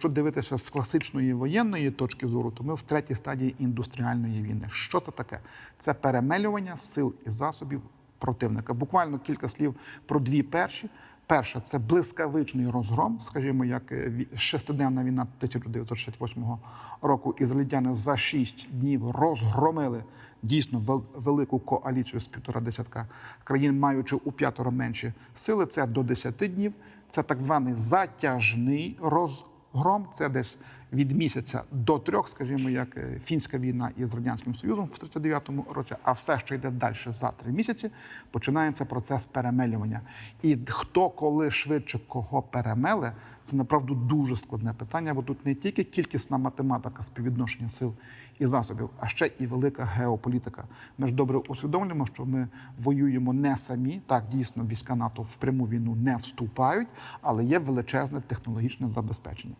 Якщо дивитися з класичної воєнної точки зору, то ми в третій стадії індустріальної війни. Що це таке? Це перемелювання сил і засобів противника. Буквально кілька слів про дві перші. Перша це блискавичний розгром, скажімо, як е, шестиденна війна 1968 року. Ізраїльтяни за шість днів розгромили дійсно велику коаліцію з півтора десятка країн, маючи у п'ятеро менші сили. Це до 10 днів. Це так званий затяжний розгром. Це десь від місяця до трьох, скажімо, як е, фінська війна із радянським союзом в 39-му році. А все, що йде далі за три місяці, починається процес перемелювання. І хто коли швидше кого перемеле, це направду дуже складне питання, бо тут не тільки кількісна математика співвідношення сил і засобів, а ще і велика геополітика. Ми ж добре усвідомлюємо, що ми воюємо не самі. Так, дійсно, війська НАТО в пряму війну не вступають, але є величезне технологічне забезпечення.